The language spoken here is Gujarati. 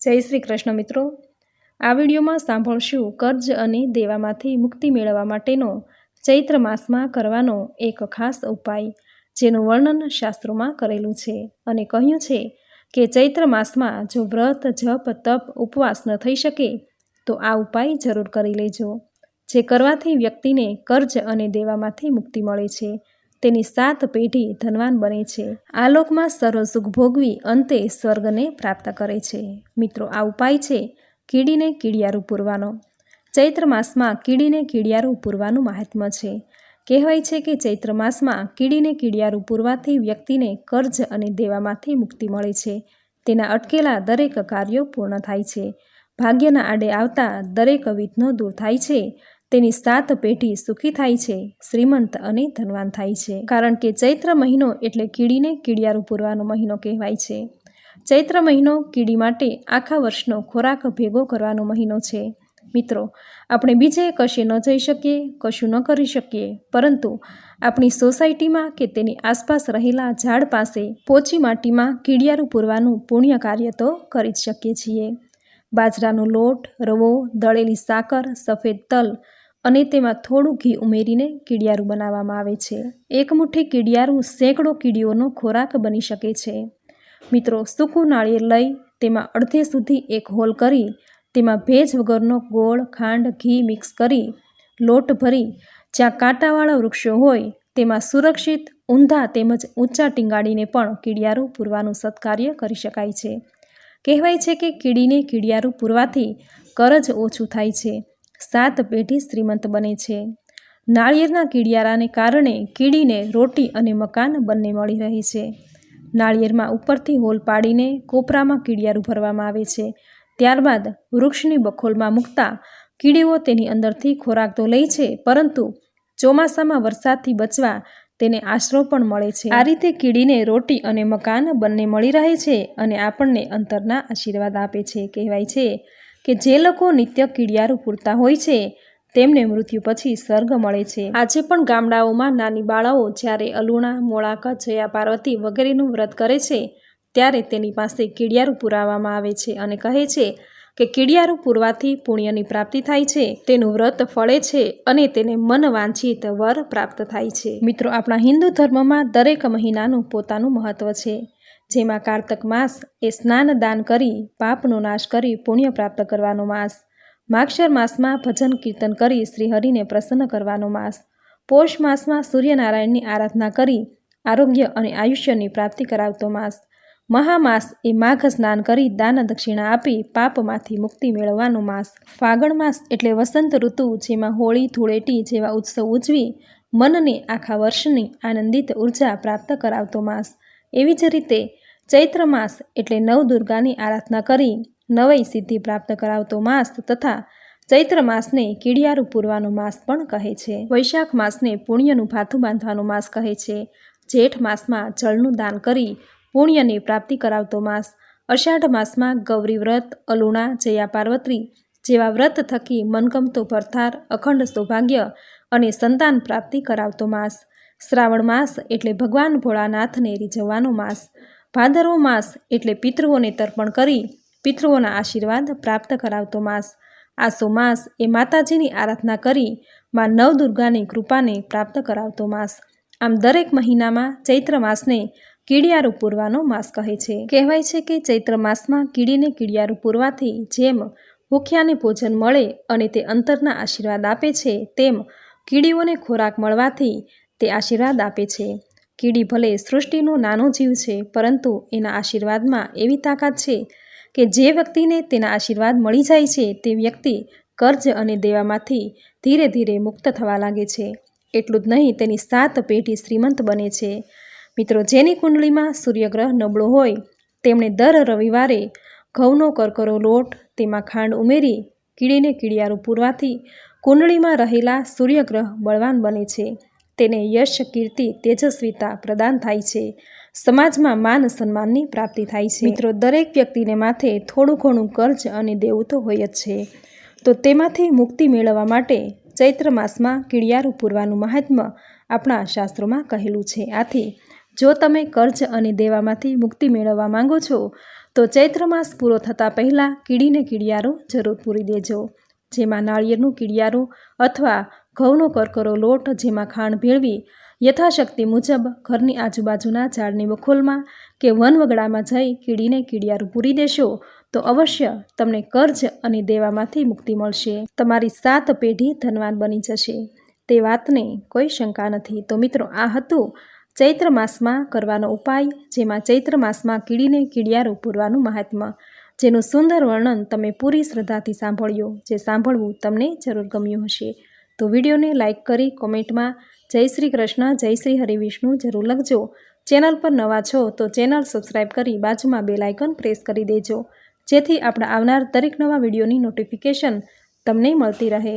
જય શ્રી કૃષ્ણ મિત્રો. આ વિડીયોમાં સાંભળશું કર્જ અને દેવામાંથી મુક્તિ મેળવવા માટેનો ચૈત્ર માસમાં કરવાનો એક ખાસ ઉપાય, જેનું વર્ણન શાસ્ત્રોમાં કરેલું છે અને કહ્યું છે કે ચૈત્ર માસમાં જો વ્રત, જપ, તપ, ઉપવાસ ન થઈ શકે, તો આ ઉપાય જરૂર કરી લેજો, જે કરવાથી વ્યક્તિને કર્જ અને દેવામાંથી મુક્તિ મળે છે તેની સાત પેઢી ધનવાન બને છે. આ લોકમાં સર્વ સુખ ભોગવી અંતે સ્વર્ગને પ્રાપ્ત કરે છે. મિત્રો, આ ઉપાય છે કીડીને કીડિયારું પૂરવાનો. ચૈત્ર માસમાં કીડીને કીડિયારું પૂરવાનું મહાત્મ્ય છે. કહેવાય છે કે ચૈત્ર માસમાં કીડીને કીડિયારું પૂરવાથી વ્યક્તિને કર્જ અને દેવામાંથી મુક્તિ મળે છે. તેના અટકેલા દરેક કાર્યો પૂર્ણ થાય છે. ભાગ્યના આડે આવતા દરેક વિઘ્નો દૂર થાય છે. તેની સાત પેઢી સુખી થાય છે, શ્રીમંત અને ધનવાન થાય છે. કારણ કે ચૈત્ર મહિનો એટલે કીડીને કીડિયારું પૂરવાનો મહિનો કહેવાય છે. ચૈત્ર મહિનો કીડી માટે આખા વર્ષનો ખોરાક ભેગો કરવાનો મહિનો છે. મિત્રો, આપણે બીજે કશે ન જઈ શકીએ, કશું ન કરી શકીએ. પરંતુ આપણી સોસાયટીમાં કે તેની આસપાસ રહેલા ઝાડ પાસે પોચી માટીમાં કીડિયારું પૂરવાનું પુણ્ય કાર્ય તો કરી જ શકીએ છીએ. બાજરાનો લોટ, રવો, દળેલી સાકર, સફેદ તલ અને તેમાં થોડું ઘી ઉમેરીને કીડિયારું બનાવવામાં આવે છે. એક મુઠ્ઠી કીડિયારું સેંકડો કીડીઓનો ખોરાક બની શકે છે. મિત્રો, સૂકું નાળિયેર લઈ તેમાં અડધે સુધી એક હોલ કરી, તેમાં ભેજ વગરનો ગોળ, ખાંડ, ઘી મિક્સ કરી, લોટ ભરી, જ્યાં કાંટાવાળા વૃક્ષો હોય, તેમાં સુરક્ષિત, ઊંધા તેમજ ઊંચા ટીંગાડીને પણ કીડિયારું પૂરવાનું સત્કાર્ય કરી શકાય છે. કહેવાય છે કે કીડીને કીડિયારું પૂરવાથી કરજ ઓછું થાય છે. સાત પેઢી શ્રીમંત બને છે. નાળિયેરના કીડિયારાને કારણે કીડીને રોટી અને મકાન બંને મળી રહે છે. નાળિયેરમાં ઉપરથી હોલ પાડીને કોપરામાં કીડિયારું ભરવામાં આવે છે. ત્યારબાદ વૃક્ષની બખોલમાં મૂકતા કીડીઓ તેની અંદરથી ખોરાક તો લે છે, પરંતુ ચોમાસામાં વરસાદથી બચવા તેને આશરો પણ મળે છે. આ રીતે કીડીને રોટી અને મકાન બંને મળી રહે છે અને આપણને અંતરના આશીર્વાદ આપે છે. કહેવાય છે કે જે લોકો નિત્ય કીડિયારું પૂરતા હોય છે, તેમને મૃત્યુ પછી સ્વર્ગ મળે છે. આજે પણ ગામડાઓમાં નાની બાળાઓ જ્યારે અલુણા, મોળાક, જયા પાર્વતી વગેરેનું વ્રત કરે છે, ત્યારે તેની પાસે કીડિયારું પુરાવવામાં આવે છે અને કહે છે કે કીડિયારું પૂરવાથી પુણ્યની પ્રાપ્તિ થાય છે, તેનું વ્રત ફળે છે અને તેને મન વાંછિત વર પ્રાપ્ત થાય છે. મિત્રો, આપણા હિન્દુ ધર્મમાં દરેક મહિનાનું પોતાનું મહત્વ છે. જેમાં કારતક માસ એ સ્નાન દાન કરી, પાપનો નાશ કરી પુણ્ય પ્રાપ્ત કરવાનો માસ. માક્ષર માસમાં ભજન કીર્તન કરી શ્રીહરિને પ્રસન્ન કરવાનો માસ. પોષ માસમાં સૂર્યનારાયણની આરાધના કરી આરોગ્ય અને આયુષ્યની પ્રાપ્તિ કરાવતો માસ. મહામાસ એ માઘ સ્નાન કરી દાન દક્ષિણા આપી પાપમાંથી મુક્તિ મેળવવાનો માસ. ફાગણ માસ એટલે વસંત ઋતુ જેમાં હોળી, ધૂળેટી જેવા ઉત્સવ ઉજવી મનને આખા વર્ષની આનંદિત ઊર્જા પ્રાપ્ત કરાવતો માસ. એવી જ રીતે ચૈત્ર માસ એટલે નવદુર્ગાની આરાધના કરી નવઈ સિદ્ધિ પ્રાપ્ત કરાવતો માસ તથા ચૈત્ર માસને કીડિયારું પૂરવાનો માસ પણ કહે છે. વૈશાખ માસને પુણ્યનું ભાથું બાંધવાનો માસ કહે છે. જેઠ માસમાં જળનું દાન કરી પુણ્યની પ્રાપ્તિ કરાવતો માસ. અષાઢ માસમાં ગૌરી વ્રત, અલુણા, જયા પાર્વતી જેવા વ્રત થકી મનગમતો ભરથાર, અખંડ સૌભાગ્ય અને સંતાન પ્રાપ્તિ કરાવતો માસ. શ્રાવણ માસ એટલે ભગવાન ભોળાનાથને રીઝવવાનો માસ. ભાદરવો માસ એટલે પિતૃઓને તર્પણ કરી પિતૃઓના આશીર્વાદ પ્રાપ્ત કરાવતો માસ. આસો માસ એ માતાજીની આરાધના કરી માં નવદુર્ગાની કૃપાને પ્રાપ્ત કરાવતો માસ. આમ દરેક મહિનામાં ચૈત્ર માસને કીડિયારું પૂરવાનો માસ કહે છે. કહેવાય છે કે ચૈત્ર માસમાં કીડીને કીડિયારું પૂરવાથી જેમ ભૂખ્યાને ભોજન મળે અને તે અંતરના આશીર્વાદ આપે છે, તેમ કીડીઓને ખોરાક મળવાથી તે આશીર્વાદ આપે છે. કીડી ભલે સૃષ્ટિનો નાનો જીવ છે, પરંતુ એના આશીર્વાદમાં એવી તાકાત છે કે જે વ્યક્તિને તેના આશીર્વાદ મળી જાય છે, તે વ્યક્તિ કર્જ અને દેવામાંથી ધીરે ધીરે મુક્ત થવા લાગે છે. એટલું જ નહીં, તેની સાત પેઢી શ્રીમંત બને છે. મિત્રો, જેની કુંડળીમાં સૂર્યગ્રહ નબળો હોય, તેમણે દર રવિવારે ઘઉંનો કરકરો લોટ, તેમાં ખાંડ ઉમેરી, કીડીને કીડિયારું પૂરવાથી કુંડળીમાં રહેલા સૂર્યગ્રહ બળવાન બને છે. તેને યશ, કીર્તિ, તેજસ્વીતા પ્રદાન થાય છે. સમાજમાં માન સન્માનની પ્રાપ્તિ થાય છે. મિત્રો, દરેક વ્યક્તિને માથે થોડું ઘણું કર્જ અને દેવું તો હોય જ છે. તો તેમાંથી મુક્તિ મેળવવા માટે ચૈત્ર માસમાં કીડિયારું પૂરવાનું મહાત્મ્ય આપણા શાસ્ત્રોમાં કહેલું છે. આથી જો તમે કર્જ અને દેવામાંથી મુક્તિ મેળવવા માંગો છો, તો ચૈત્ર માસ પૂરો થતાં પહેલાં કીડીને કીડિયારો જરૂર પૂરી દેજો, જેમાં નાળિયેરનું કીડિયારું અથવા ઘઉંનો કરકરો લોટ જેમાં ખાણ ભેળવી, યથાશક્તિ મુજબ ઘરની આજુબાજુના ઝાડની બખોલમાં કે વનવગડામાં જઈ કીડીને કીડિયારું પૂરી દેશો, તો અવશ્ય તમને કર્જ અને દેવામાંથી મુક્તિ મળશે. તમારી સાત પેઢી ધનવાન બની જશે. તે વાતને કોઈ શંકા નથી. તો મિત્રો, આ હતું ચૈત્ર માસમાં કરવાનો ઉપાય, જેમાં ચૈત્ર માસમાં કીડીને કીડિયારો પૂરવાનું મહાત્મ્ય. જેનું સુંદર વર્ણન તમે પૂરી શ્રદ્ધાથી સાંભળ્યું, જે સાંભળવું તમને જરૂર ગમ્યું હશે. તો વિડીયોને લાઇક કરી કોમેન્ટમાં જય શ્રી કૃષ્ણ, જય શ્રી હરિવિષ્ણુ જરૂર લખજો. ચેનલ પર નવા છો તો ચેનલ સબસ્ક્રાઈબ કરી બાજુમાં બે લાઇકન પ્રેસ કરી દેજો. જેથી આપણા આવનાર દરેક નવા વિડીયોની નોટિફિકેશન તમને મળતી રહે.